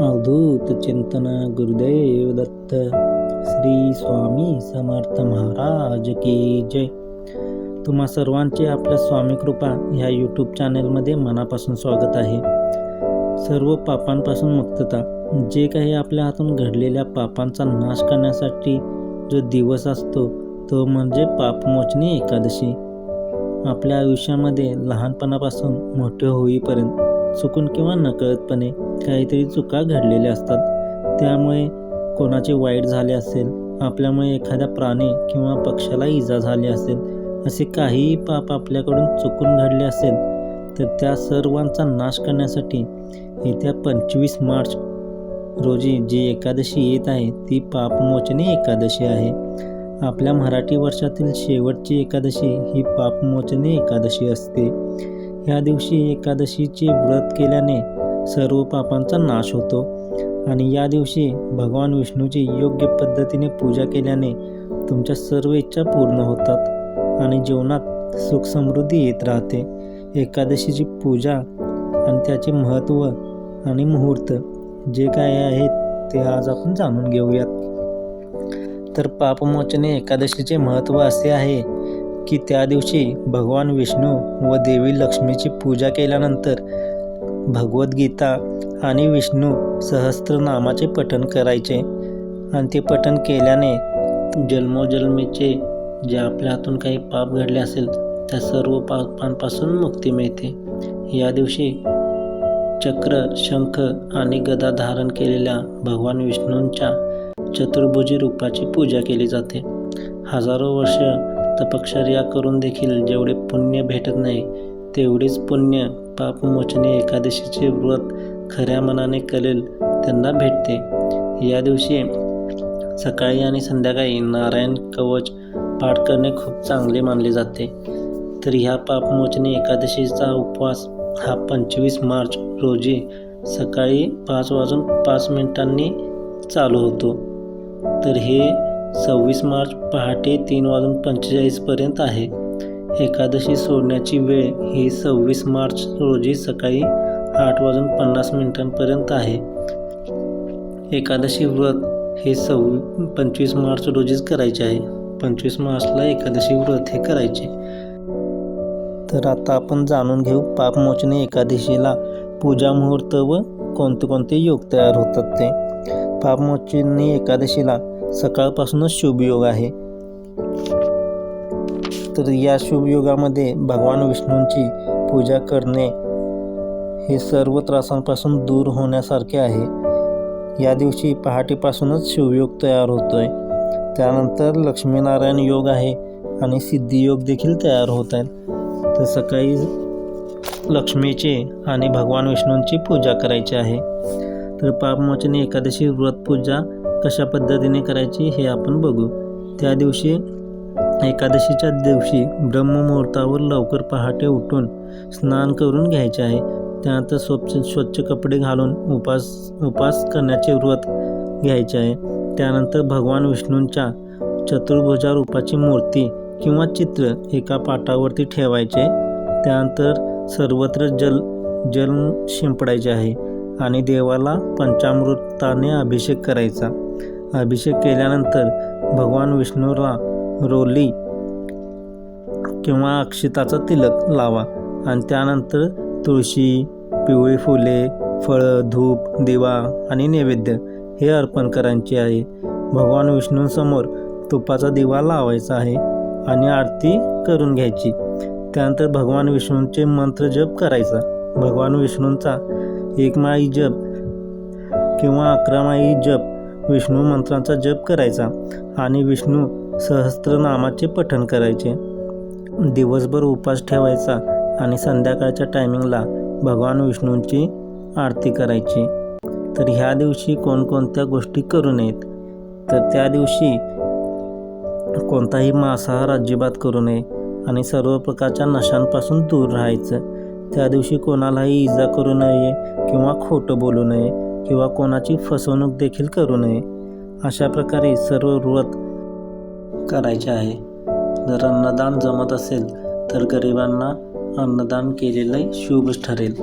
अवधूत चिंतन गुरुदेव दत्त श्री स्वामी समर्थ महाराज की जय तुम्हा सर्वांचे आपल्या स्वामी कृपा ह्या यूट्यूब चॅनलमध्ये मनापासून स्वागत आहे. सर्व पापांपासून मुक्तता. जे काही आपल्या हातून घडलेल्या पापांचा नाश करण्यासाठी जो दिवस असतो तो म्हणजे पापमोचनी एकादशी. आपल्या आयुष्यामध्ये लहानपणापासून मोठे होईपर्यंत चुकून किंवा नकळतपणे काहीतरी चुका घडलेल्या असतात. त्यामुळे कोणाचे वाईट झाले असेल आपल्यामुळे एखाद्या प्राणी किंवा पक्षाला इजा झाली असेल असे काहीही पाप आपल्याकडून चुकून घडले असेल तर त्या सर्वांचा नाश करण्यासाठी येत्या पंचवीस मार्च रोजी जी एकादशी येत आहे ती पापमोचनी एकादशी आहे. आपल्या मराठी वर्षातील शेवटची एकादशी ही पापमोचनी एकादशी असते. ह्या दिवशी एकादशीचे व्रत केल्याने सर्व पापांचा नाश होतो. आणि या दिवशी भगवान विष्णूची योग्य पद्धतीने पूजा केल्याने तुमच्या सर्व इच्छा पूर्ण होतात आणि जीवनात सुख समृद्धी येत राहते. एकादशीची पूजा आणि त्याचे महत्त्व आणि मुहूर्त जे काय आहे ते आज आपण जाणून घेऊयात. तर पापमोचने एकादशीचे महत्त्व असे आहे की त्या दिवशी भगवान विष्णू व देवी लक्ष्मीची पूजा केल्यानंतर भगवद्गीता आणि विष्णू सहस्त्रनामाचे पठण करायचे. आणि ते पठण केल्याने जन्मोजन्मीचे जे आपल्या हातून काही पाप घडले असेल त्या सर्व पापांपासून मुक्ती मिळते. या दिवशी चक्र शंख आणि गदा धारण केलेल्या भगवान विष्णूंच्या चतुर्भुजी रूपाची पूजा केली जाते. हजारो वर्ष तपश्चर्या करून देखील जेवढे पुण्य भेटत नाही तेवढेच पुण्य पापमोचने एकादशीचे व्रत खऱ्या मनाने करेल त्यांना भेटते. या दिवशी सकाळी आणि संध्याकाळी नारायण कवच पाठ करणे खूप चांगले मानले जाते. तर ह्या पापमोचने एकादशीचा उपवास हा पंचवीस मार्च रोजी सकाळी पाच वाजून पाच मिनिटांनी चालू होतो. तर हे सव्वीस मार्च पहाटे तीन वाजून पंचेचाळीसपर्यंत आहे. एकादशी सोडण्याची वेळ ही सव्वीस मार्च रोजी सकाळी आठ वाजून पन्नास मिनिटांपर्यंत आहे. एकादशी व्रत हे सव्वी पंचवीस मार्च रोजीच करायचे आहे. पंचवीस मार्चला एकादशी व्रत हे करायचे. तर आता आपण जाणून घेऊ पापमोचनी एकादशीला पूजा मुहूर्त व कोणते कोणते योग तयार होतात ते. पापमोचनी एकादशीला सकाळपासूनच शुभयोग आहे. तर या शुभयोगामध्ये भगवान विष्णूंची पूजा करणे हे सर्व त्रासांपासून दूर होण्यासारखे आहे. या दिवशी पहाटेपासूनच शिवयोग तयार होतो आहे त्यानंतर लक्ष्मीनारायण योग आहे आणि सिद्धियोग देखील तयार होत आहेत. तर सकाळी लक्ष्मीचे आणि भगवान विष्णूंची पूजा करायची आहे. तर पापमोचनी एकादशी व्रत पूजा कशा पद्धतीने करायची हे आपण बघू. त्या दिवशी एकादशीच्या दिवशी ब्रह्ममुहूर्तावर लवकर पहाटे उठून स्नान करून घ्यायचे आहे. त्यानंतर स्वच्छ स्वच्छ कपडे घालून उपास उपास करण्याचे व्रत घ्यायचे आहे. त्यानंतर भगवान विष्णूंच्या चतुर्भुजा रूपाची मूर्ती किंवा चित्र एका पाटावरती ठेवायचे. त्यानंतर सर्वत्र जल जल शिंपडायचे आहे. आणि देवाला पंचामृताने अभिषेक करायचा. अभिषेक केल्यानंतर भगवान विष्णूला रोली किंवा अक्षिताचा तिलक लावा आणि त्यानंतर तुळशी पिवळी फुले फळं धूप दिवा आणि नैवेद्य हे अर्पण करायचे आहे. भगवान विष्णूंसमोर तुपाचा दिवा लावायचा आहे आणि आरती करून घ्यायची. त्यानंतर भगवान विष्णूंचे मंत्र जप करायचा. भगवान विष्णूंचा एक माळी जप किंवा अकरा माळी जप विष्णू मंत्रांचा जप करायचा आणि विष्णू सहस्त्रनामाचे पठण करायचे. दिवसभर उपास ठेवायचा आणि संध्याकाळच्या टायमिंगला भगवान विष्णूंची आरती करायची. तर ह्या दिवशी कोणकोणत्या गोष्टी करू नयेत? तर त्या दिवशी कोणताही मांसाहार अजिबात करू नये आणि सर्व प्रकारच्या नशांपासून दूर राहायचं. त्या दिवशी कोणालाही इजा करू नये किंवा खोटं बोलू नये किंवा कोणाची फसवणूक देखील करू नये अशा प्रकारे सर्व व्रत करायचे आहे. जर अन्नदान जमत असेल तर गरिबांना अन्नदान केलेलं शुभ ठरेल.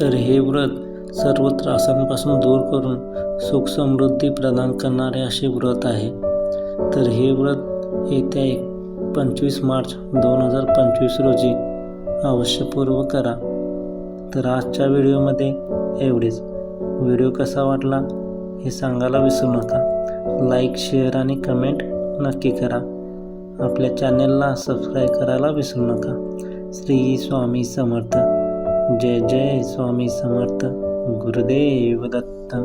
तर हे व्रत सर्व त्रासांपासून दूर करून सुख समृद्धी प्रदान करणारे असे व्रत आहे. तर हे व्रत येत्या एक पंचवीस मार्च दोन हजार पंचवीस रोजी अवश्यपूर्व करा. तर आजच्या व्हिडिओमध्ये एवढेच. व्हिडिओ कसा वाटला हे सांगायला विसरू नका. लाईक शेअर आणि कमेंट नक्की करा. आपल्या चॅनेलला सबस्क्राईब करायला विसरू नका. श्री स्वामी समर्थ. जय जय स्वामी समर्थ. गुरुदेव दत्त.